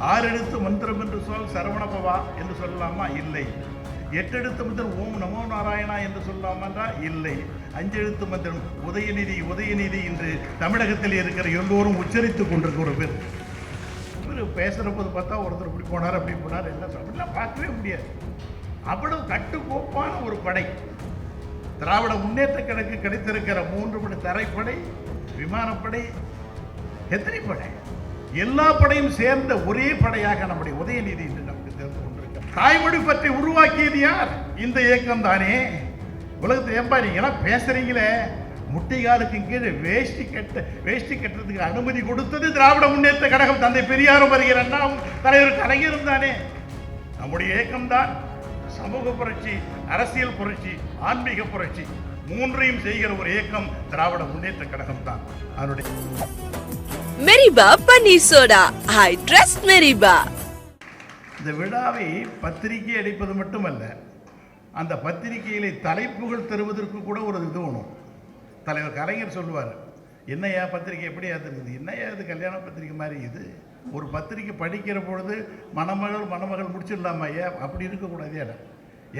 ஆறெழுத்து மந்திரம் என்று சொல் சரவணபவா என்று சொல்லலாமா இல்லை. எட்டெழுத்து மந்திரம் ஓம் நமோ நாராயணா என்று சொல்லலாமா இல்லை. அஞ்செழுத்து மந்திரம் உதயநிதி உதயநிதி என்று தமிழகத்தில் இருக்கிற எல்லோரும் உச்சரித்துக் கொண்டிருக்கிற ஒரு பேர் இவர் பேசுகிற போது பார்த்தா ஒருத்தர் இப்படி போனார் அப்படி போனார் எல்லாம் அப்படிலாம் பார்க்கவே முடியாது. அவ்வளவு கட்டுக்கோப்பான ஒரு படை. திராவிட முன்னேற்ற கழகம் கிடைத்திருக்கிற மூன்று படை தரைப்படை விமானப்படை எத்தனை படை? எல்லா படையும் சேர்ந்த ஒரே படையாக நம்முடைய உதயநிதி என்று நமக்கு தெரிந்து கொண்டிருக்கிறார். தாய்மொழி பற்றி உருவாக்கியது யார்? இந்த இயக்கம் தானே. உலகத்தில் ஏன்பா நீங்களாம் பேசுறீங்களே? முட்டிகாலுக்கு கீழே வேஷ்டி கட்ட வேஷ்டி கட்டுறதுக்கு அனுமதி கொடுத்தது திராவிட முன்னேற்ற கழகம். தந்தை பெரியாரும் வருகிற அண்ணாவும் தலைவர் கலைஞரும் தானே. நம்முடைய இயக்கம்தான் சமூக புரட்சி அரசியல் புரட்சி ஆன்மீக புரட்சி. மூன்றையும் செய்கிற ஒரு இயக்கம் திராவிட முன்னேற்ற கழகம் தான். அதனுடைய மெரிபா பன்னீர் சோடா. I trust மெரிபா. இந்த விழாவை பத்திரிகை அடிப்பது மட்டுமல்ல அந்த பத்திரிகையிலே தலைப்புகள் தருவதற்கு கூட ஒரு இது வேணும். தலைவர் கலைஞர் சொல்லுவார் என்னையா பத்திரிகை எப்படி இருக்குது என்னையா இது கல்யாண பத்திரிகை மாதிரி இது? ஒரு பத்திரிகை படிக்கிற பொழுது மணமகள் மணமகள் முடிச்சிடலாமா ஐயா அப்படி இருக்கக்கூடாது இடம்.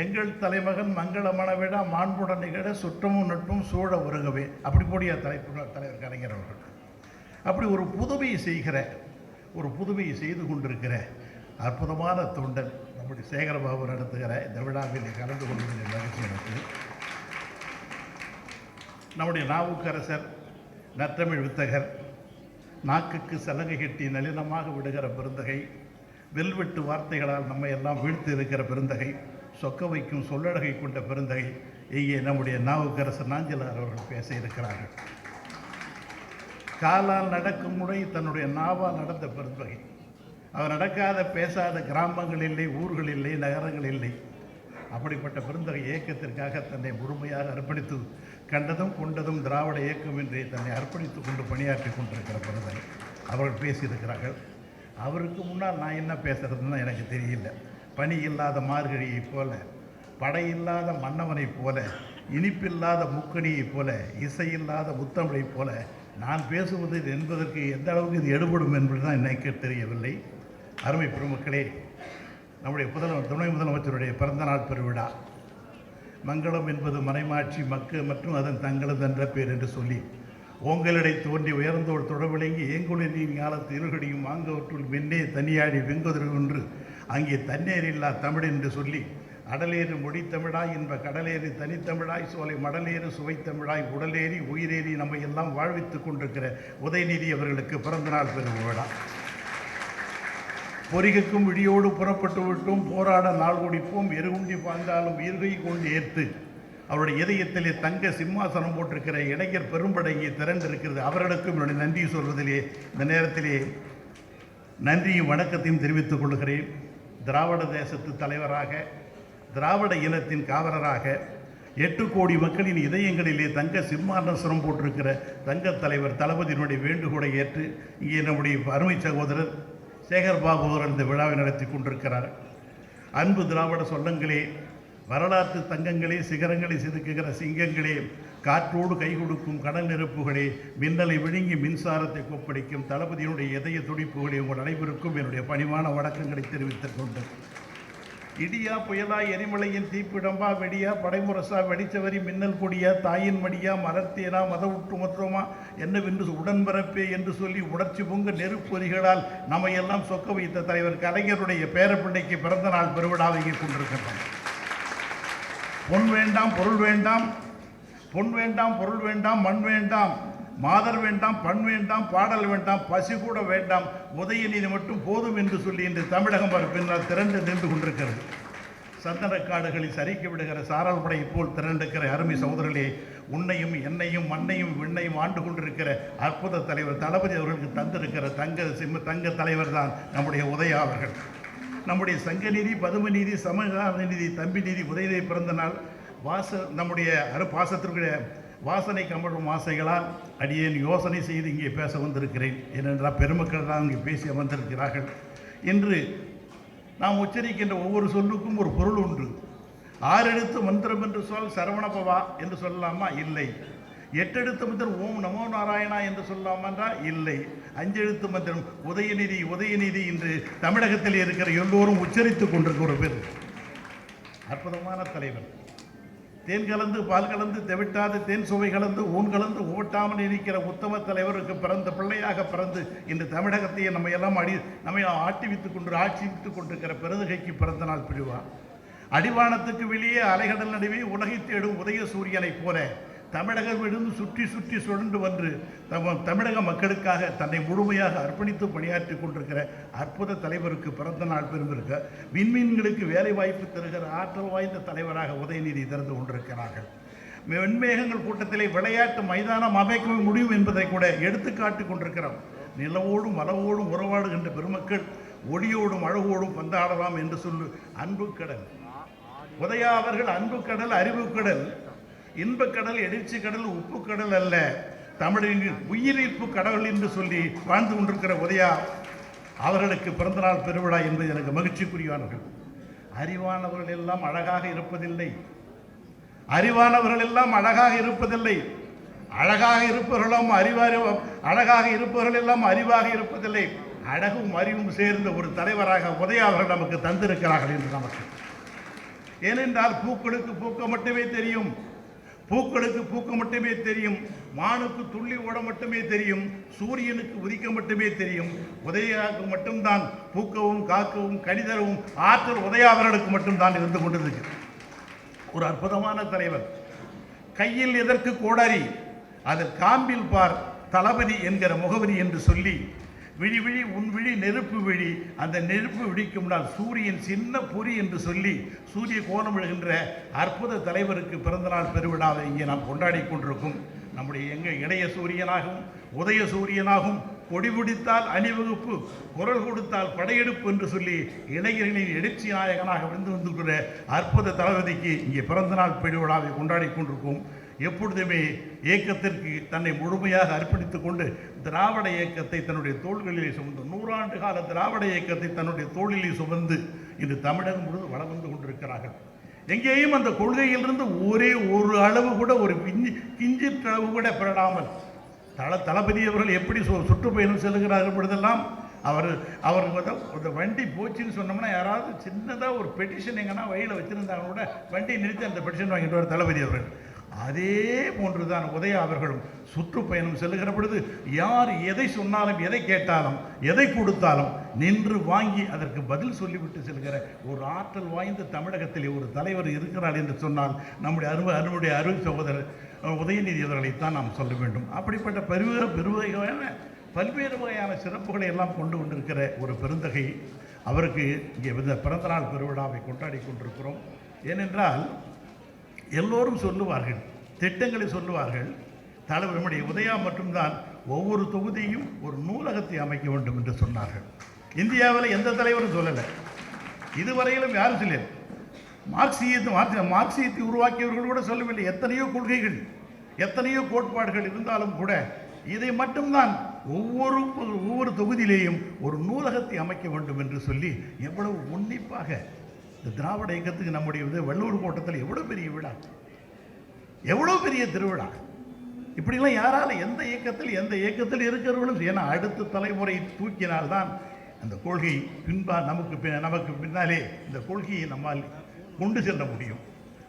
எங்கள் தலைமகன் மங்கள மணவிடா மாண்புடன் நிகழ சுற்றமும் நட்பும் சூழ உருகவே. அப்படி போடியா தலைப்பு தலைவர் கலைஞர் அவர்கள். அப்படி ஒரு புதுமையை செய்கிற ஒரு புதுமையை செய்து கொண்டிருக்கிற அற்புதமான தொண்டன் நம்முடைய சேகரபாபு நடத்துகிற இந்த விழாவில் கலந்து கொள்வதில் மகிழ்ச்சி எனக்கு. நம்முடைய நாவுக்கரசர் நற்றமிழ் வித்தகர் நாக்குக்கு சலங்கை கட்டி நளினமாக விடுகிற பெருந்தகை வெல்வெட்டு வார்த்தைகளால் நம்மை எல்லாம் வீழ்த்து இருக்கிற பெருந்தகை சொக்க வைக்கும் சொல்லழகை கொண்ட பெருந்தகை இங்கே நம்முடைய நாவுக்கரசர் நாஞ்சலார் அவர்கள் பேச இருக்கிறார்கள். காலால் நடக்கும் முறை தன்னுடைய நாவால் நடந்த பெருந்தகை அவர் நடக்காத பேசாத கிராமங்கள் இல்லை ஊர்கள் இல்லை நகரங்கள் இல்லை. அப்படிப்பட்ட பெருந்தகை இயக்கத்திற்காக தன்னை முழுமையாக அர்ப்பணித்து கண்டதும் கொண்டதும் திராவிட இயக்கம் என்று தன்னை அர்ப்பணித்துக் கொண்டு பணியாற்றி கொண்டிருக்கிற பெருந்தகை அவர்கள் பேசியிருக்கிறார்கள். அவருக்கு முன்னால் நான் என்ன பேசுகிறதுன்னு எனக்கு தெரியல. பணி இல்லாத மார்கழியைப் போல படையில்லாத மன்னவனைப் போல இனிப்பில்லாத முக்கணியைப் போல இசையில்லாத முத்தமிழைப் போல நான் பேசுவது என்பதற்கு எந்த அளவுக்கு இது எடுபடும் என்பது தான் எனக்கு தெரியவில்லை. அருமை பெருமக்களே நம்முடைய முதல்வர் துணை முதலமைச்சருடைய பிறந்தநாள் பெருவிழா. மங்களம் என்பது மறைமாட்சி மக்கள் மற்றும் அதன் தங்களது என்ற பேர் என்று சொல்லி ஓங்கலடை தோன்றி உயர்ந்தோர் தொடர்பிலங்கி ஏங்குழலின் ஞாலத்து இருகடியும் வாங்கவற்றுள் மென்னே தனியாடி வெங்குதொன்று அங்கே தண்ணீர் இல்லா தமிழ் என்று சொல்லி அடலேறு மொழி தமிழாய் என்ப கடலேறு தனித்தமிழாய் சோலை மடலேறு சுவைத்தமிழாய் உடலேறி உயிரேறி நம்மை எல்லாம் வாழ்வித்துக் கொண்டிருக்கிற உதயநிதி அவர்களுக்கு பிறந்தநாள் பெரும் விழா. பொறிகக்கும் விடியோடு புறப்பட்டு விட்டோம் போராட நாள் குடிப்போம் எருகுண்டி பாய்ந்தாலும் உயிர்கை கொண்டு ஏற்று. அவருடைய இதயத்திலே தங்க சிம்மாசனம் போட்டிருக்கிற இளைஞர் பெரும்படையை திரண்டிருக்கிறது. அவர்களுக்கும் என்னுடைய நன்றி சொல்வதிலே இந்த நேரத்திலே நன்றியும் வணக்கத்தையும் தெரிவித்துக் கொள்கிறேன். திராவிட தேசத்து தலைவராக திராவிட இனத்தின் காவலராக எட்டு கோடி மக்களின் இதயங்களிலே தங்க சிம்மாசனம் போட்டிருக்கிற தங்க தலைவர் தளபதியினுடைய வேண்டுகோளை ஏற்று இங்கே நம்முடைய அருமை சகோதரர் சேகர் பாபு அவர்கள் இந்த விழாவை நடத்தி கொண்டிருக்கிறார். அன்பு திராவிட சொல்லங்களே வரலாற்று தங்கங்களே சிகரங்களை செதுக்குகிற சிங்கங்களே காற்றோடு கை கொடுக்கும் கடல் நெருப்புகளே மின்னலை விழுங்கி மின்சாரத்தை கொப்பளிக்கும் தளபதியினுடைய இதய துடிப்புகளே உங்கள் அனைவருக்கும் என்னுடைய பணிவான வணக்கங்களை தெரிவித்துக் கொண்டு இடியா புயலா எரிமலையின் தீப்பிடம்பா வெடியா படைமுரசா வெடிச்சவரி மின்னல் கொடியா தாயின் மடியா மரத்தேனா மத உற்று மொத்தமா என்னவென்று உடன்பிறப்பே என்று சொல்லி உணர்ச்சி பொங்கு நெருப்பொறிகளால் நம்மையெல்லாம் சொக்க வைத்த தலைவர் கலைஞருடைய பேரப்பிள்ளைக்கு பிறந்த நாள் பெருவிழாவை இங்கே கொண்டிருக்கின்றோம் பொன் வேண்டாம் பொருள் வேண்டாம் பொன் வேண்டாம் பொருள் வேண்டாம் மண் வேண்டாம் மாதர் வேண்டாம் பண் வேண்டாம் பாடல் வேண்டாம் பசி கூட வேண்டாம் உதயநிதி மட்டும் போதும் என்று சொல்லி இன்று தமிழகம் அவர் பின்னால் திரண்டு நின்று கொண்டிருக்கிறது. சந்தனக்காடுகளை சரிக்க விடுகிற சாரல் படையைப் போல் திரண்டிருக்கிற அருமை சகோதரர்களே உன்னையும் என்னையும் மண்ணையும் விண்ணையும் ஆண்டு கொண்டிருக்கிற அற்புத தலைவர் தளபதி அவர்களுக்கு தந்திருக்கிற தங்க சிம்ம தங்க தலைவர் தான் நம்முடைய உதயா அவர்கள். நம்முடைய சங்கநீதி பதுமநீதி சமகால நீதி தம்பி நீதி உதயநிதி பிறந்த நாள் வாச நம்முடைய அரு பாசத்திற்குரிய வாசனை கமழும் ஆசைகளால் அடியேன் யோசனை செய்து இங்கே பேச வந்திருக்கிறேன். ஏனென்றால் பெருமக்கள் தான் இங்கே பேசி அமர்ந்திருக்கிறார்கள். இன்று நாம் உச்சரிக்கின்ற ஒவ்வொரு சொல்லுக்கும் ஒரு பொருள் உண்டு. ஆறெழுத்து மந்திரம் என்று சொல் சரவணபவா என்று சொல்லலாமா? இல்லை. எட்டெழுத்து மந்திரம் ஓம் நமோ நாராயணா என்று சொல்லலாமா என்றால் இல்லை அஞ்செழுத்து மந்திரம் உதயநிதி உதயநிதி என்று தமிழகத்தில் இருக்கிற எல்லோரும் உச்சரித்துக் கொண்டிருக்கிற ஒரு பேர். அற்புதமான தலைவர். தேன் கலந்து பால் கலந்து தெவிட்டாது தேன் சுவை கலந்து ஊன் கலந்து ஓட்டாமல் இருக்கிற உத்தம தலைவருக்கு பிறந்த பிள்ளையாக பிறந்து இன்று தமிழகத்தையே நம்ம எல்லாம் அடி நம்ம ஆட்டிவித்துக் கொண்டு ஆட்சிவித்துக் கொண்டிருக்கிற பெருதுகைக்கு பிறந்த நாள் பிரிவா. அடிவானத்துக்கு வெளியே அலைகடல் நடுவே உலகை தேடும் உதய சூரியனைப் போல தமிழகம் விழுந்து சுற்றி சுற்றி சுழன்று வந்து தம் தமிழக மக்களுக்காக தன்னை முழுமையாக அர்ப்பணித்து பணியாற்றி கொண்டிருக்கிற அற்புத தலைவருக்கு பிறந்த நாள் பெருந்திருக்க விண்மீன்களுக்கு வேலை வாய்ப்பு தருகிற ஆற்றல் வாய்ந்த தலைவராக உதயநிதி திறந்து கொண்டிருக்கிறார்கள். வெண்மேகங்கள் கூட்டத்திலே விளையாட்டு மைதானம் அமைக்கவே முடியும் என்பதை கூட எடுத்துக்காட்டி கொண்டிருக்கிறோம். நிலவோடும் மலவோடும் உறவாடுகின்ற பெருமக்கள் ஒளியோடும் அழகோடும் பந்தாடலாம் என்று சொல்லு அன்பு கடல். உதயா அவர்கள் அன்பு கடல் அறிவு கடல். இன்பக்கடல் எழுச்சி கடல் உப்பு கடல் அல்ல. தமிழின் உயிரிப்பு கடவுள் என்று சொல்லி வாழ்ந்து கொண்டிருக்கிற உதயா அவர்களுக்கு பிறந்தநாள் பெருவிழா என்பது எனக்கு மகிழ்ச்சிக்குரியவானவர்கள் அறிவானவர்கள் எல்லாம் அழகாக இருப்பதில்லை. அறிவானவர்கள் எல்லாம் அழகாக இருப்பதில்லை. அழகாக இருப்பவர்களும் அறிவாரி அழகாக இருப்பவர்கள் எல்லாம் அறிவாக இருப்பதில்லை. அழகும் அறிவும் சேர்ந்த ஒரு தலைவராக உதயா அவர்கள் நமக்கு தந்திருக்கிறார்கள் என்று நமக்கு. ஏனென்றால் பூக்களுக்கு பூக்க மட்டுமே தெரியும். பூக்களுக்கு பூக்க மட்டுமே தெரியும் மானுக்கு துள்ளி ஓட மட்டுமே தெரியும் சூரியனுக்கு உதிக்க மட்டுமே தெரியும். உதயாவுக்கு மட்டும்தான் பூக்கவும் காக்கவும் கணிதரவும் ஆற்றல் உதயாவரனுக்கு மட்டும்தான் இருந்து கொண்டிருக்கு ஒரு அற்புதமான தலைவர். கையில் எதற்கு கோடாரி? அதில் காம்பில் பார் தளபதி என்கிற முகவரி என்று சொல்லி விழி விழி உன் விழி நெருப்பு விழி. அந்த நெருப்பு விழிக்கும் முன்னால் சூரியன் சின்ன பொறி என்று சொல்லி சூரிய கோலம் விழுகின்ற அற்புத தலைவருக்கு பிறந்தநாள் பெருவிழாவை இங்கே நாம் கொண்டாடி கொண்டிருக்கும். நம்முடைய எங்கள் இணைய சூரியனாகவும் உதய சூரியனாகவும் கொடி பிடித்தால் அணிவகுப்பு குரல் கொடுத்தால் படையெடுப்பு என்று சொல்லி இளைஞர்களின் எழுச்சி நாயகனாக விழுந்து வந்திருக்கிற அற்புத தளபதிக்கு இங்கே பிறந்தநாள் பெருவிழாவை கொண்டாடி கொண்டிருக்கும். எப்பொழுதுமே இயக்கத்திற்கு தன்னை முழுமையாக அர்ப்பணித்து கொண்டு திராவிட இயக்கத்தை தன்னுடைய தோள்களிலே சுமந்து நூறாண்டு கால திராவிட இயக்கத்தை தன்னுடைய தோளிலே சுமந்து இன்று தமிழகம் முழுவதும் வளம் வந்து கொண்டிருக்கிறார்கள். எங்கேயும் அந்த கொள்கையிலிருந்து ஒரே ஒரு அளவு கூட ஒரு பிஞ்சு கிஞ்சிற்றளவு கூட பெறாமல் தள தளபதி அவர்கள் எப்படி சு சுற்றுப்பயணம் செல்கிறார்கள் பொழுதெல்லாம் அவர் அவருக்கு வந்து அந்த வண்டி போச்சுன்னு சொன்னோம்னா யாராவது சின்னதாக ஒரு பெட்டிஷன் எங்கன்னா வழியில் வச்சுருந்தாங்க கூட வண்டியை நிறுத்தி அந்த பெட்டிஷன் வாங்கிட்டு வர தளபதி அவர்கள். அதே போன்றுதான் உதய அவர்களும் சுற்றுப்பயணம் செல்லுகிற பொழுது யார் எதை சொன்னாலும் எதை கேட்டாலும் எதை கொடுத்தாலும் நின்று வாங்கி அதற்கு பதில் சொல்லிவிட்டு செல்கிற ஒரு ஆற்றல் வாய்ந்த தமிழகத்திலே ஒரு தலைவர் இருக்கிறார் என்று சொன்னால் நம்முடைய அருமை அருமையுடைய அருள் சகோதரர் உதயநிதி அவர்களைத்தான் நாம் சொல்ல வேண்டும். அப்படிப்பட்ட பெருவ பெருவகையான பல்வேறு வகையான சிறப்புகளை எல்லாம் கொண்டு கொண்டிருக்கிற ஒரு பெருந்தகை. அவருக்கு இங்கே பிறந்தநாள் பெருவிழாவை கொண்டாடி கொண்டிருக்கிறோம். ஏனென்றால் எல்லோரும் சொல்லுவார்கள் திட்டங்களை சொல்லுவார்கள். தலைவர் நம்முடைய உதயா மட்டும்தான் ஒவ்வொரு தொகுதியும் ஒரு நூலகத்தை அமைக்க வேண்டும் என்று சொன்னார்கள். இந்தியாவில் எந்த தலைவரும் சொல்லலை. இதுவரையிலும் யாரும் சொல்லல. மார்க்சியத்தை மார்க்சி- மார்க்சியத்தை உருவாக்கியவர்கள் கூட சொல்லவில்லை. எத்தனையோ கொள்கைகள் எத்தனையோ கோட்பாடுகள் இருந்தாலும் கூட இதை மட்டும்தான் ஒவ்வொரு ஒவ்வொரு தொகுதியிலேயும் ஒரு நூலகத்தை அமைக்க வேண்டும் என்று சொல்லி எவ்வளவு உன்னிப்பாக இந்த திராவிட இயக்கத்துக்கு நம்முடைய இது வள்ளூர் கோட்டத்தில் எவ்வளோ பெரிய விழா எவ்வளோ பெரிய திருவிழா? இப்படிலாம் யாரால் எந்த இயக்கத்தில் எந்த இயக்கத்தில் இருக்கிறவர்களும் ஏன்னா அடுத்த தலைமுறை தூக்கினால்தான் அந்த கொள்கை பின்பா நமக்கு பி- நமக்கு பின்னாலே இந்த கொள்கையை நம்மால் கொண்டு செல்ல முடியும்.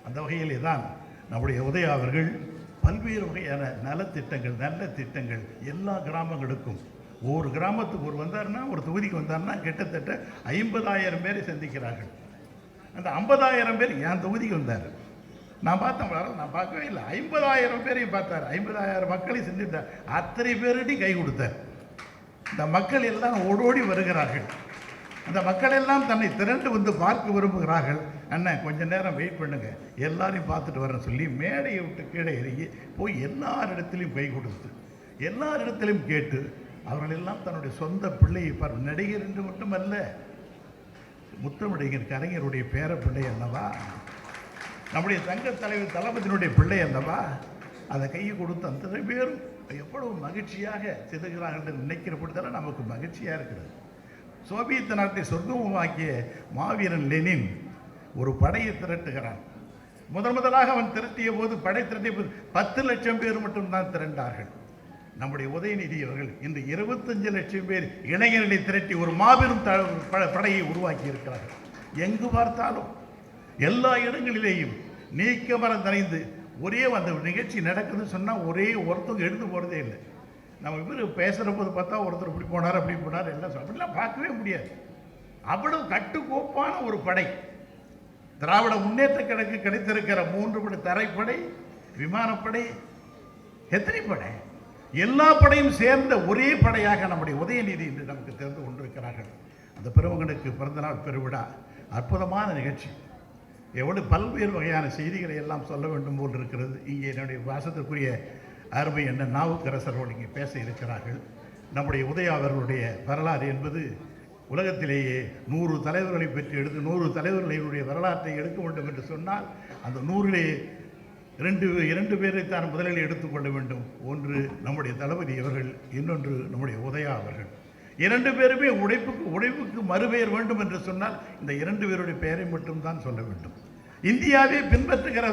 அந்த வகையிலே தான் நம்முடைய உதயா அவர்கள் பல்வேறு வகையான நலத்திட்டங்கள் நல்ல திட்டங்கள் எல்லா கிராமங்களுக்கும். ஒவ்வொரு கிராமத்துக்கு ஒரு வந்தார்னா ஒரு தொகுதிக்கு வந்தாருன்னா கிட்டத்தட்ட ஐம்பதாயிரம் பேரை சந்திக்கிறார்கள். அந்த ஐம்பதாயிரம் பேர் என் தொகுதிக்கு வந்தார். நான் பார்த்தேன் நான் பார்க்கவே இல்லை. ஐம்பதாயிரம் பேரையும் பார்த்தார். ஐம்பதாயிரம் மக்களை செஞ்சுட்டார் அத்தனை பேருடையும் கை கொடுத்தார். இந்த மக்கள் எல்லாம் ஓடோடி வருகிறார்கள். அந்த மக்கள் எல்லாம் தன்னை திரண்டு வந்து பார்க்க விரும்புகிறார்கள். அண்ணன் கொஞ்ச நேரம் வெயிட் பண்ணுங்க. எல்லாரையும் பார்த்துட்டு வரேன் சொல்லி மேடையை விட்டு கீழே இறங்கி போய் எல்லாரிடத்திலையும் கை கொடுத்து எல்லாரிடத்திலையும் கேட்டு அவர்களெல்லாம் தன்னுடைய சொந்த பிள்ளையை பார் நடிகர் என்று மட்டுமல்ல முத்தமிழர் கலைஞருடைய பேர பிள்ளை அல்லவா? நம்முடைய தங்க தலைவர் தளபதியினுடைய பிள்ளை அல்லவா? அதை கையை கொடுத்து அந்த பேரும் எவ்வளவு மகிழ்ச்சியாக செதுகிறார்கள் என்று நினைக்கிற பொழுதெல்லாம் நமக்கு மகிழ்ச்சியாக இருக்கிறது. சோவியத் நாட்டை சொர்க்கமாக்கிய மாவீரன் லெனின் ஒரு படையை திரட்டுகிறான். முதன் முதலாக அவன் திரட்டிய போது படை திரட்டிய போது பத்து லட்சம் பேர் மட்டும்தான் திரண்டார்கள். நம்முடைய உதயநிதி அவர்கள் இன்று இருபத்தஞ்சு லட்சம் பேர் இளைஞர்களை திரட்டி ஒரு மாபெரும் த- படையை உருவாக்கி இருக்கிறார்கள் எங்கு பார்த்தாலும் எல்லா இடங்களிலேயும் நீக்க மரம் தரைந்து ஒரே அந்த நிகழ்ச்சி நடக்குதுன்னு சொன்னால் ஒரே ஒருத்தவங்க எழுந்து போகிறதே இல்லை. நம்ம இவர் பேசுகிற போது பார்த்தா ஒருத்தர் இப்படி போனார் அப்படி போனார் எல்லாம் சொல்~ அப்படிலாம் பார்க்கவே முடியாது. அவ்வளவு கட்டுக்கோப்பான ஒரு படை. திராவிட முன்னேற்ற கழகம் கிடைத்திருக்கிற மூன்று படை தரைப்படை விமானப்படை எத்தனை படை? எல்லா படையும் சேர்ந்த ஒரே படையாக நம்முடைய உதயநிதி என்று நமக்கு தெரிந்து கொண்டிருக்கிறார்கள். அந்த பெருமகனுக்கு பிறந்தநாள் பெருவிழா. அற்புதமான நிகழ்ச்சி. எவ்வளவு பல்வேறு வகையான செய்திகளை எல்லாம் சொல்ல வேண்டும் போல் இருக்கிறது. இங்கே என்னுடைய வாசத்திற்குரிய அருமை என்ன நாவுக்கரசர்கள் இங்கே பேச இருக்கிறார்கள். நம்முடைய உதய அவர்களுடைய வரலாறு என்பது உலகத்திலேயே நூறு தலைவர்களை பற்றி எடுத்து நூறு தலைவர்களுடைய வரலாற்றை எடுக்க வேண்டும் என்று சொன்னால் அந்த நூறிலே இரண்டு இரண்டு பேரை தான் முதலில் எடுத்துக்கொள்ள வேண்டும். ஒன்று நம்முடைய தளபதி அவர்கள் இன்னொன்று நம்முடைய உதயா அவர்கள். இரண்டு பேருமே உழைப்புக்கு உழைப்புக்கு மறுபெயர் வேண்டும் என்று சொன்னால் இந்த இரண்டு பேருடைய பெயரை மட்டும்தான் சொல்ல வேண்டும். இந்தியாவே பின்பற்றுகிற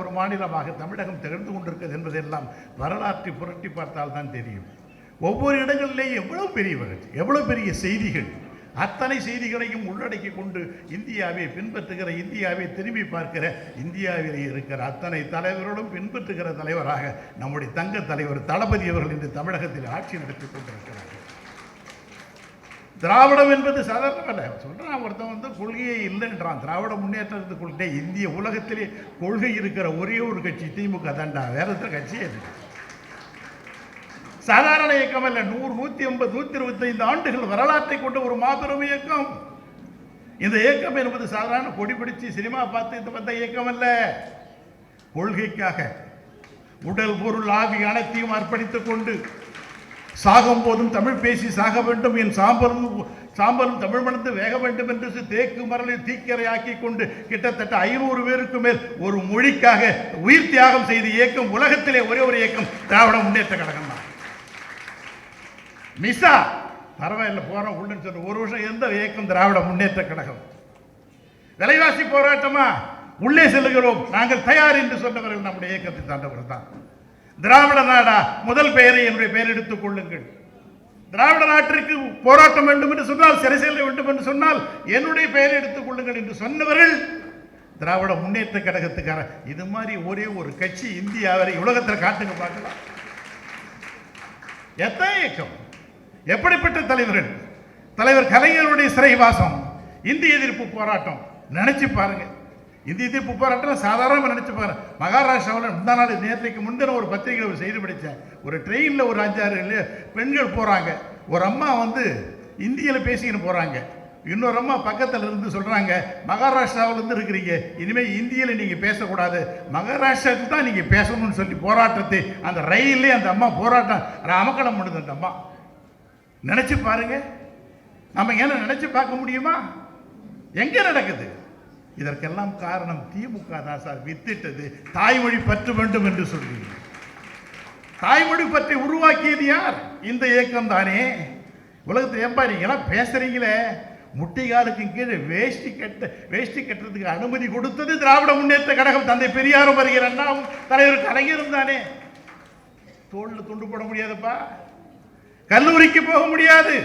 ஒரு மாநிலமாக தமிழகம் திகழ்ந்து கொண்டிருக்கிறது என்பதெல்லாம் வரலாற்றை புரட்டி பார்த்தால் தான் தெரியும். ஒவ்வொரு இடங்களிலேயும் எவ்வளோ பெரியவர்கள் எவ்வளோ பெரிய செய்திகள் அத்தனை செய்திகளையும் உள்ளடக்கி கொண்டு இந்தியாவை பின்பற்றுகிற இந்தியாவை திரும்பி பார்க்கிற இந்தியாவிலே இருக்கிற அத்தனை தலைவர்களும் பின்பற்றுகிற தலைவராக நம்முடைய தங்க தலைவர் தளபதி அவர்கள் இன்று தமிழகத்தில் ஆட்சி நடத்தி கொண்டிருக்கிறார்கள் திராவிடம் என்பது சாதாரணமல்ல சொல்றான் ஒருத்தன் வந்து கொள்கையே இல்லைன்றான். திராவிட முன்னேற்றத்துக்கு கொள்கை இந்திய உலகத்திலே கொள்கை இருக்கிற ஒரே ஒரு கட்சி திமுக தாண்டா வேற கட்சியே இல்லை. சாதாரண இயக்கம் அல்ல. நூறு நூற்றி ஐம்பது நூற்றி இருபத்தைந்து ஆண்டுகள் வரலாற்றை கொண்ட ஒரு மாபெரும் இயக்கம். இந்த இயக்கம் என்பது சாதாரண கொடி பிடிச்சு சினிமா பார்த்து இது வந்த இயக்கம் அல்ல. கொள்கைக்காக உடல் பொருள் ஆவி அனைத்தையும் அர்ப்பணித்துக் கொண்டு சாகும் போதும் தமிழ் பேசி சாக வேண்டும். என் சாம்பலும் சாம்பலும் தமிழ் மணந்து வேக வேண்டும் என்று தேக்கு மரலை தீக்கரையாக்கி கொண்டு கிட்டத்தட்ட ஐநூறு பேருக்கு மேல் ஒரு மொழிக்காக உயிர் தியாகம் செய்து இயக்கம் உலகத்திலே ஒரே ஒரு இயக்கம். திராவிட முன்னேற்ற கழகம் தான் மிஸ்ஸா பரவாயில்ல போகிறோம் உள்ளன்னு சொன்ன ஒரு வருஷம் எந்த இயக்கம் திராவிட முன்னேற்ற கழகம்? விலைவாசி போராட்டமா? உள்ளே செல்லுகிறோம். நாங்கள் தயார் என்று சொன்னவர்கள் நம்முடைய இயக்கத்தை தாண்டவர் தான். திராவிட நாடா முதல் பெயரை என்னுடைய பெயர் எடுத்துக் கொள்ளுங்கள். திராவிட நாட்டிற்கு போராட்டம் வேண்டும் என்று சொன்னால் சிறை செல்ல வேண்டும் என்று சொன்னால் என்னுடைய பெயரை எடுத்துக் கொள்ளுங்கள் என்று சொன்னவர்கள் திராவிட முன்னேற்ற கழகத்துக்கார. இது மாதிரி ஒரே ஒரு கட்சி இந்தியாவை உலகத்தில் காட்டுங்க பார்க்கலாம். எத்தனை இயக்கம்? எப்படிப்பட்ட தலைவர்கள்? தலைவர் கலைஞருடைய சிறைவாசம் இந்திய எதிர்ப்பு போராட்டம். நினைச்சு பாருங்க. இந்திய எதிர்ப்பு போராட்டம் சாதாரணமாக நினைச்சு பாருங்க. மகாராஷ்டிராவில் முந்தா நாள் நேற்றைக்கு முந்தின ஒரு பத்திரிகையில் ஒரு செய்தி படித்தேன் ஒரு ட்ரெயினில் ஒரு அஞ்சாறு பெண்கள் போகிறாங்க ஒரு அம்மா வந்து இந்தியில் பேசிக்கின்னு போகிறாங்க இன்னொரு அம்மா பக்கத்தில் இருந்து சொல்கிறாங்க மகாராஷ்டிராவிலேருந்து இருக்கிறீங்க. இனிமேல் இந்தியில் நீங்கள் பேசக்கூடாது. மகாராஷ்டிராவுக்கு தான் நீங்கள் பேசணும்னு சொல்லி போராட்டத்தை அந்த ரயிலே அந்த அம்மா போராட்டம் அமக்கலம் பண்ணுது அந்த அம்மா. நினைச்சு பாருங்க. நம்ம ஏன்னா நினைச்சு பார்க்க முடியுமா? எங்க நடக்குது? இதற்கெல்லாம் காரணம் திமுக தான் சார். வித்திட்டது. தாய்மொழி பற்று வேண்டும் என்று சொல்லி தாய்மொழி பற்றி உருவாக்கியது யார்? இந்த இயக்கம் தானே. உலகத்தில் ஏன்பா நீங்களாம் பேசுறீங்களே? முட்டிகாலுக்கு கீழே வேஷ்டி கட்ட வேஷ்டி கட்டுறதுக்கு அனுமதி கொடுத்தது திராவிட முன்னேற்ற கழகம். தந்தை பெரியாரும் வருகிற அண்ணாவும் தலைவர் கலைஞரும் தானே. தோல்ல துண்டு போட முடியாதுப்பா. கல்லூரிக்கு போக முடியாது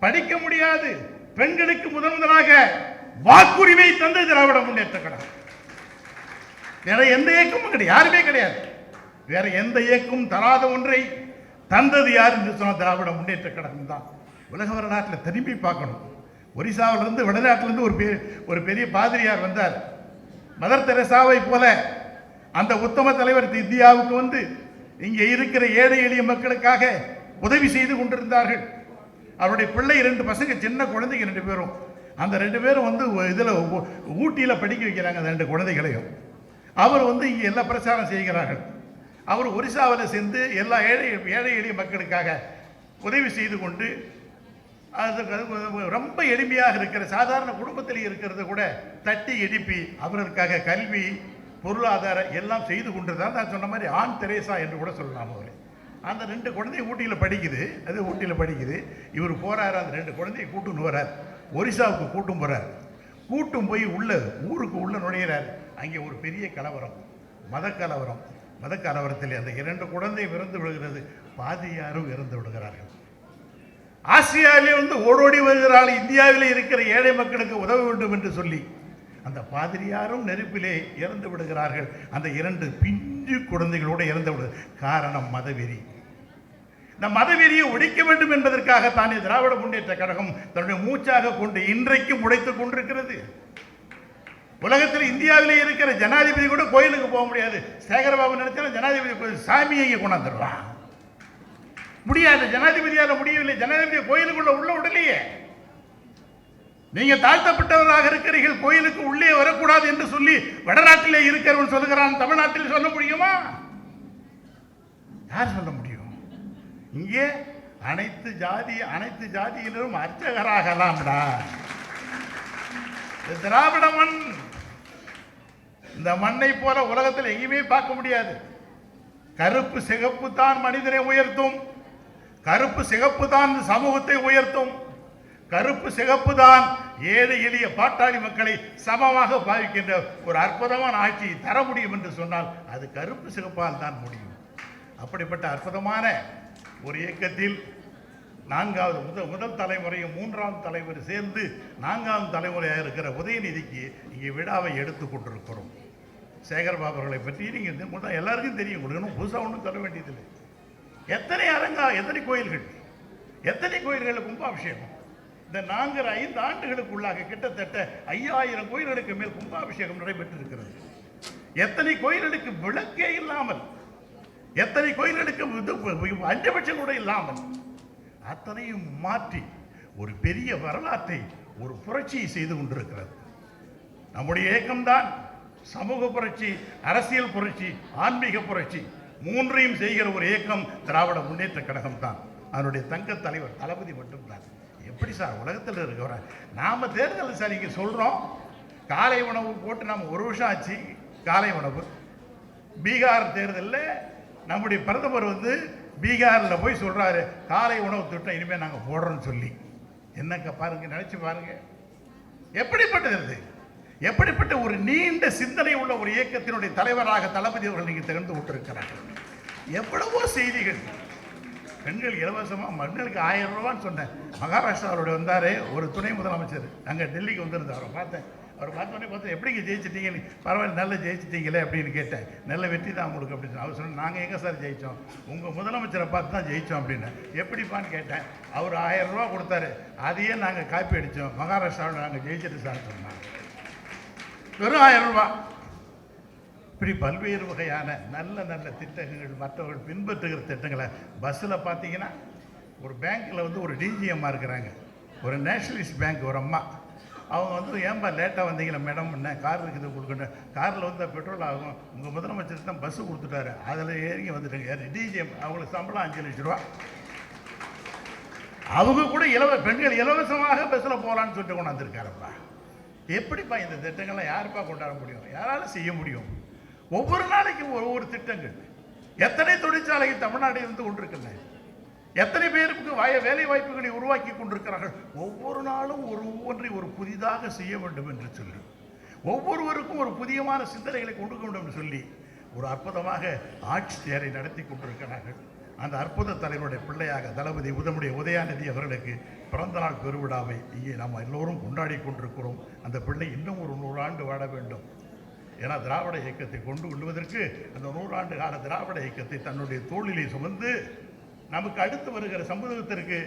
படிக்க முடியாது. பெண்களுக்கு முதன் முதலாக வாக்குரிமை தந்த திராவிட முன்னேற்ற கழகம். வேற எந்த இயக்கமும் கிடையாது யாருமே கிடையாது. வேற எந்த இயக்கமும் தராத ஒன்றை தந்தது யார் என்று சொன்ன திராவிட முன்னேற்ற கழகம் தான். உலக வரலாற்றில் திரும்பி பார்க்கணும். ஒரிசாவிலிருந்து வடநாட்டிலிருந்து ஒரு பெ- ஒரு பெரிய பாதிரியார் வந்தார். மதர் தெரசாவை போல அந்த உத்தம தலைவர் இந்தியாவுக்கு வந்து இங்கே இருக்கிற ஏழை எளிய மக்களுக்காக உதவி செய்து கொண்டிருந்தார்கள். அவருடைய பிள்ளை ரெண்டு பசங்க சின்ன குழந்தைங்க ரெண்டு பேரும். அந்த ரெண்டு பேரும் வந்து இதில் ஊட்டியில் படிக்க வைக்கிறாங்க அந்த ரெண்டு குழந்தைகளையும். அவர் வந்து இங்கே எல்லா பிரச்சாரம் செய்கிறார்கள். அவர் ஒரிசாவில் சேர்ந்து எல்லா ஏழை ஏழை எளிய மக்களுக்காக உதவி செய்து கொண்டு அதுக்கு அது ரொம்ப எளிமையாக இருக்கிற சாதாரண குடும்பத்தில் இருக்கிறத கூட தட்டி எழுப்பி அவர்களுக்காக கல்வி பொருளாதாரம் எல்லாம் செய்து கொண்டு தான் நான் சொன்ன மாதிரி ஆண் தெரேசா என்று கூட சொல்லலாம் அவரை. அந்த ரெண்டு குழந்தை ஊட்டியில் படிக்குது. அது ஊட்டியில் படிக்குது. இவர் போகிறாரு அந்த ரெண்டு குழந்தையை கூட்டுன்னு வரார். ஒரிசாவுக்கு கூட்டும் போகிறார் கூட்டும் போய் உள்ள ஊருக்கு உள்ளே நுழையிறார். அங்கே ஒரு பெரிய கலவரம் மத கலவரம். மத கலவரத்தில் அந்த இரண்டு குழந்தை இறந்து விடுகிறது. பாதியாரும் இறந்து விடுகிறார்கள். ஆசியாவிலே வந்து ஓடோடி வருகிறாள். இந்தியாவில் இருக்கிற ஏழை மக்களுக்கு உதவ வேண்டும் என்று சொல்லி அந்த பாதிரியாரும் நெருப்பிலே இறந்து விடுகிறார்கள். அந்த இரண்டு பிஞ்சு குழந்தைகளோடு இறந்து விடு காரணம் மதவெறி. இந்த மதவெறியை ஒழிக்க வேண்டும் என்பதற்காக தானே திராவிட முன்னேற்ற கழகம் தன்னுடைய மூச்சாக கொண்டு இன்றைக்கும் உடைத்துக் கொண்டிருக்கிறது. உலகத்தில் இந்தியாவிலே இருக்கிற ஜனாதிபதி கூட கோயிலுக்கு போக முடியாது. சேகரபாபு நினைச்சா ஜனாதிபதி கோயில் சாமியை இங்கே கொண்டாந்துடுறான் முடியாது. ஜனாதிபதியால் முடியவில்லை. ஜனாதிபதி கோயிலுக்குள்ள உள்ள விடலையே. நீங்க தாழ்த்தப்பட்டவர்களாக இருக்கிறீர்கள். கோயிலுக்கு உள்ளே வரக்கூடாது என்று சொல்லி வடநாட்டிலே இருக்கிறவன் சொல்லுகிறான். தமிழ்நாட்டில் சொல்ல முடியுமா? யார் சொல்ல முடியும்? இங்கே அனைத்து ஜாதி அனைத்து ஜாதியிலும் அர்ச்சகராகலாம்டா. திராவிட மண் இந்த மண்ணை போல உலகத்தில் எங்கேயுமே பார்க்க முடியாது. கருப்பு சிகப்பு தான் மனிதனை உயர்த்தும். கருப்பு சிகப்பு தான் சமூகத்தை உயர்த்தும். கருப்பு சிகப்பு தான் ஏழை எளிய பாட்டாளி மக்களை சமமாக பாவிக்கின்ற ஒரு அற்புதமான ஆட்சியை தர முடியும் என்று சொன்னால் அது கருப்பு சிகப்பால் தான் முடியும். அப்படிப்பட்ட அற்புதமான ஒரு இயக்கத்தில் நான்காவது முதல் முதல் தலைமுறையும் மூன்றாவது தலைமுறை சேர்ந்து நான்காவது தலைமுறையாக இருக்கிற உதயநிதிக்கு இங்கே விழாவை எடுத்து கொண்டிருக்கிறோம். சேகர்பாபு அவர்களை பற்றி நீங்கள் முதல் எல்லாருக்கும் தெரியும். கொடுக்கணும் புதுசாக ஒன்றும் சொல்ல வேண்டியதில்லை. எத்தனை அரங்கா எத்தனை கோயில்கள்? எத்தனை கோயில்களில் கும்பாபிஷேகம்? இந்த நான்கு ஐந்து ஆண்டுகளுக்குள்ளாக கிட்டத்தட்ட ஐயாயிரம் கோயில்களுக்கு மேல் கும்பாபிஷேகம் நடைபெற்றிருக்கிறது. எத்தனை கோயில்களுக்கு விளக்கே இல்லாமல் எத்தனை கோயில்களுக்கு இது அஞ்சபட்சம் கூட இல்லாமல் அத்தனையும் மாற்றி ஒரு பெரிய வரலாற்றை ஒரு புரட்சியை செய்து கொண்டிருக்கிறது. நம்முடைய இயக்கம்தான் சமூக புரட்சி அரசியல் புரட்சி ஆன்மீக புரட்சி மூன்றையும் செய்கிற ஒரு இயக்கம் திராவிட முன்னேற்ற கழகம் தான் அதனுடைய தங்க தலைவர் தளபதி மட்டும்தான். எப்படி சார் உலகத்தில் இருக்கிற நாம் தேர்தல் சார் இங்கே சொல்கிறோம் காலை உணவு போட்டு நாம் ஒரு வருஷம் ஆச்சு காலை உணவு. பீகார் தேர்தலில் நம்முடைய பிரதமர் வந்து பீகாரில் போய் சொல்கிறாரு காலை உணவு திட்டம் இனிமேல் நாங்கள் போடுறோம்னு சொல்லி. என்னங்க பாருங்க நினச்சி பாருங்க. எப்படிப்பட்டது எப்படிப்பட்ட ஒரு நீண்ட சிந்தனை உள்ள ஒரு இயக்கத்தினுடைய தலைவராக தளபதி அவர்கள் நீங்கள் திகழ்ந்து விட்டிருக்கிறார்கள். எவ்வளவோ செய்திகள். பெண்கள் இலவசமாக மண்களுக்கு ஆயிரம் ரூபான்னு சொன்னேன். மகாராஷ்டிராவோட வந்தார் ஒரு துணை முதலமைச்சர். அங்கே டெல்லிக்கு வந்திருந்தார் அவரை பார்த்தேன். அவர் பார்த்தோன்னே பார்த்து எப்படிங்க ஜெயிச்சிட்டீங்கன்னு? பரவாயில்ல நல்லா ஜெயிச்சிட்டீங்களே அப்படின்னு கேட்டேன். நல்ல வெற்றி தான் உங்களுக்கு அப்படின்னு அவர் சொன்னார் நாங்கள் எங்கே சார் ஜெயித்தோம் உங்கள் முதலமைச்சரை பார்த்து தான் ஜெயித்தோம் அப்படின்னு. எப்படிப்பான்னு கேட்டேன். அவர் ஆயிரம் ரூபா கொடுத்தாரு. அதையே நாங்கள் காப்பி அடித்தோம் மகாராஷ்டிராவில் நாங்கள் ஜெயிச்சிட்டு சார் சொன்னாங்க வெறும் ஆயிரம் ரூபா இப்படி பல்வேறு வகையான நல்ல நல்ல திட்டங்கள் மற்றவர்கள் பின்பற்றுகிற திட்டங்களை பஸ்ஸில் பார்த்தீங்கன்னா ஒரு பேங்க்கில் வந்து ஒரு டிஜிஎம்மாக இருக்கிறாங்க. ஒரு நேஷனலிஸ்ட் பேங்க் ஒரு அம்மா. அவங்க வந்து ஏன்பா லேட்டாக வந்தீங்களா மேடம் என்ன கார் இருக்குது கொடுக்கணும் காரில் வந்து பெட்ரோல் ஆகும். உங்கள் முதலமைச்சர் தான் பஸ்ஸு கொடுத்துட்டாரு. அதில் ஏறி வந்துட்டாங்க. டிஜிஎம் அவங்களுக்கு சம்பளம் அஞ்சு லட்ச ரூபா. அவங்க கூட இலவ பெண்கள் இலவசமாக பஸ்ஸில் போகலான்னு சொல்லிட்டு கொண்டாந்துருக்காரப்பா எப்படிப்பா இந்த திட்டங்கள்லாம் யாருப்பா கொண்டாட முடியும்? யாரால செய்ய முடியும்? ஒவ்வொரு நாளைக்கும் ஒவ்வொரு திட்டங்கள். எத்தனை தொழிற்சாலை தமிழ்நாடு இருந்து கொண்டிருக்கின்றன? எத்தனை பேருக்கு வாய வேலை வாய்ப்புகளை உருவாக்கி கொண்டிருக்கிறார்கள்? ஒவ்வொரு நாளும் ஒரு ஒவ்வொன்றை ஒரு புதிதாக செய்ய வேண்டும் என்று சொல்லி ஒவ்வொருவருக்கும் ஒரு புதியமான சிந்தனைகளை கொண்டு வேண்டும் என்று சொல்லி ஒரு அற்புதமாக ஆட்சி தேரை நடத்தி கொண்டிருக்கிறார்கள். அந்த அற்புத தலைவருடைய பிள்ளையாக தளபதி உதமுடைய உதயாநிதி அவர்களுக்கு பிறந்தநாள் பெருவிழாவை இங்கே நாம் எல்லோரும் கொண்டாடி கொண்டிருக்கிறோம். அந்த பிள்ளை இன்னும் ஒரு நூறாண்டு வாழ வேண்டும். ஏன்னா திராவிட இயக்கத்தை கொண்டு கொள்வதற்கு அந்த நூறாண்டு கால திராவிட இயக்கத்தை தன்னுடைய தோளிலே சுமந்து நமக்கு அடுத்து வருகிற சமூகத்திற்கு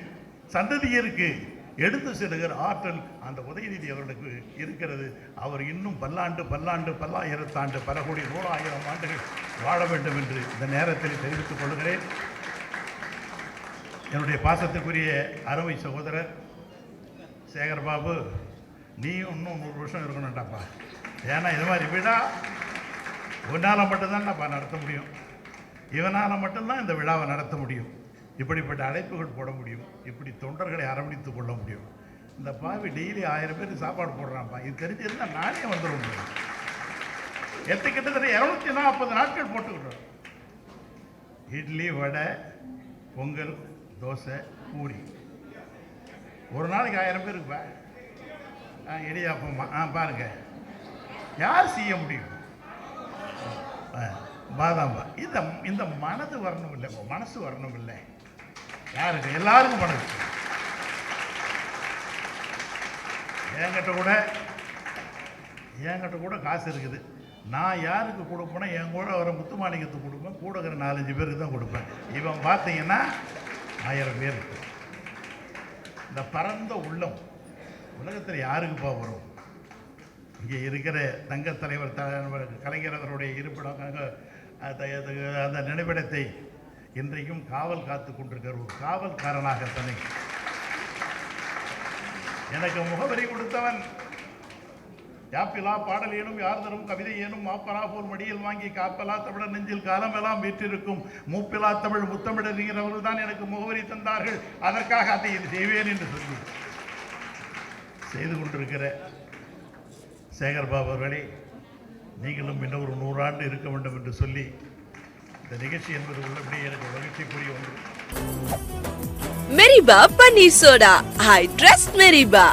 சந்ததியருக்கு எடுத்து செல்கிற ஆற்றல் அந்த உதயநிதி அவர்களுக்கு இருக்கிறது. அவர் இன்னும் பல்லாண்டு பல்லாண்டு பல்லாயிரத்தாண்டு பல கோடி நூறாயிரம் ஆண்டுகள் வாழ வேண்டும் என்று இந்த நேரத்தில் தெரிவித்துக் கொள்கிறேன். என்னுடைய பாசத்துக்குரிய அறுவை சகோதரர் சேகர்பாபு நீயும் இன்னும் நூறு வருஷம் இருக்கணும்டாப்பா. ஏன்னா இது மாதிரி விழா உன்னால் மட்டும்தான்டாப்பா நடத்த முடியும். இவனால் மட்டும்தான் இந்த விழாவை நடத்த முடியும். இப்படிப்பட்ட அழைப்புகள் போட முடியும்? இப்படி தொண்டர்களை அரவணைத்து கொள்ள முடியும்? இந்த பாவி டெய்லி ஆயிரம் பேர் சாப்பாடு போடுறான்ப்பா. இது தெரிஞ்சிருந்தால் நானே வந்துடும் எட்டு கிட்டத்தட்ட இரநூத்தி நாற்பது நாட்கள் போட்டுக்கிட்டோம். இட்லி வடை பொங்கல் தோசை பூரி. ஒரு நாளைக்கு ஆயிரம் பேருக்குப்பா ஆ, இடியாப்பம்மா ஆ பாருங்க. யார் செய்ய முடியும்? பாதாம்பா. இந்த இந்த மனது வரணும் இல்லை மனசு வரணும் இல்லை யாருக்கு எல்லாருக்கும் மனசு என்கிட்ட கூட என்கிட்ட கூட காசு இருக்குது. நான் யாருக்கு கொடுப்பேன்னா என் கூட வர முத்துமாணிக்கத்துக்கு கொடுப்பேன். கூட இருக்கிற நாலஞ்சு பேருக்கு தான் கொடுப்பேன். இவன் பார்த்தீங்கன்னா ஆயிரம் பேர் இந்த பரந்த உள்ளம் உலகத்தில் யாருக்குப்பா வரும்? இங்கே இருக்கிற தங்கத் தலைவர் தலைவர் கலைஞர் அவருடைய இருப்பிடம் அது- அந்த நினைவிடத்தை இன்றைக்கும் காவல் காத்து கொண்டிருக்கிற ஒரு காவல்காரனாக தன்னை எனக்கு முகவரி கொடுத்தவன். யாப்பிலா பாடல் ஏனும் யார் தரும் கவிதை ஏனும் மாப்பலா போல் மடியில் வாங்கி காப்பலா தமிழர் நெஞ்சில் காலமெல்லாம் வீற்றிருக்கும். மூப்பிலா தமிழ் முத்தமிழறிஞரவர்கள் தான் எனக்கு முகவரி தந்தார்கள். அதற்காக அதை இது செய்வேன் என்று சொல்லி செய்து கொண்டிருக்கிற சேகர் பாபு அவர்களே நீங்களும் இன்னும் ஒரு நூறாண்டு இருக்க வேண்டும் என்று சொல்லி இந்த நிகழ்ச்சி என்பது உள்ளபடி எனக்கு மகிழ்ச்சிக்குரிய ஒன்று. மெரிபா பன்னீர் சோடா ஐ ட்ரஸ்ட் மெரிபா